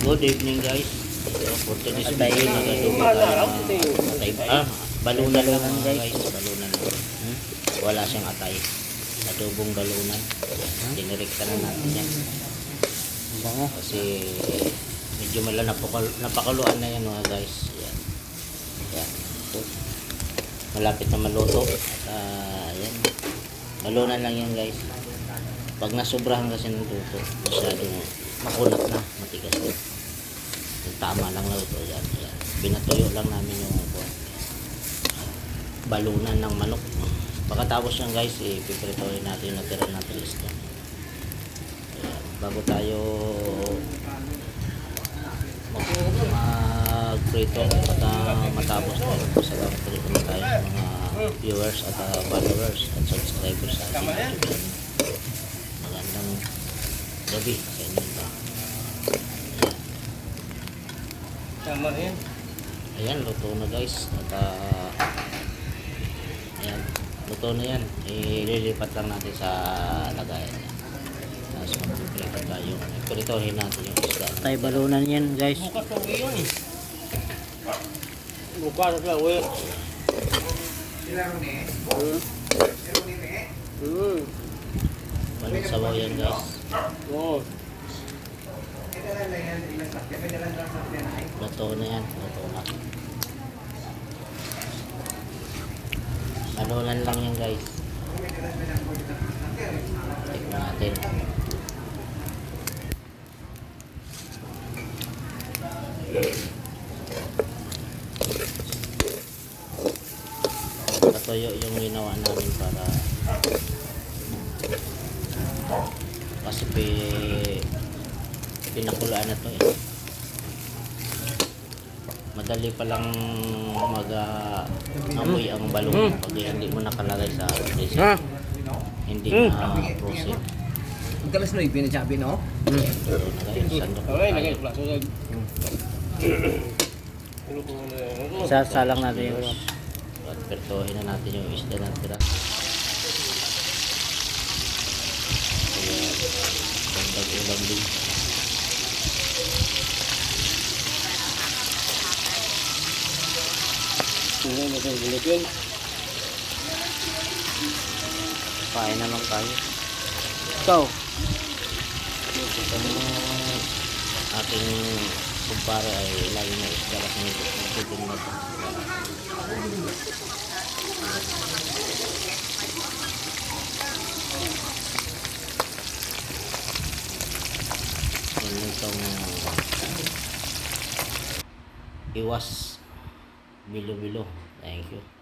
Good evening guys. So, for today's video, nagadugo tayo ng atay. Ah, balunan lang guys. Balunan lang. Hmm? Wala siyang atay. Adobong balunan. Dinirekta na natin yan. Kasi medyo mala napakal, napakaluan na yan mga guys. Yan. Yan. So, malapit na maluto. At ah, yan. Balunan lang yan guys. Pag nasobrahan kasi ng luto, masyadong makunat na, matigas na. Yung tama lang na luto yan. yan. Binatuyo lang namin yung buwan. balunan ng manok. Pagkatapos yan guys, ipipritohin natin yung natira natin isda. Ayan. Bago tayo mag-prito at ah, matapos tayo, pasalamat ulit naman tayo mga viewers at ah, followers at subscribers sa ating. Magandang gabi sa inyo Tama yan. Ayan, luto na guys. At ah, ayan, luto na yan. Ililipat lang natin sa lagayan niya. Tapos magpiprito tayo. Pritohin natin yung isda. Atay balunan yan guys. Bukas na uwi yun eh. Bukas na uwi. Hmm. Walang sabaw yan guys. Oo. Luto na yan. Luto na. Balunan lang yan guys. Tikman natin. Patuyo yung ginawa namin para kasi pi, pinakulaan na to eh madali pa lang mag ah, amoy ang balon pag hindi mo nakalagay sa freezer Ha? hindi Mm. na frozen Galas no ibin na sabi no? so nagay sandok Okay, tayo. lagay pula. Susag. Ko na yan? Sasalang natin yung at pertohin na natin yung isda na tira Na siyang bulit yun? kain na lang tayo Ikaw. Itong aking kumpare ay lagi na isda at nagtitin na ito. Yan itong iwas bilo-bilo. Thank you.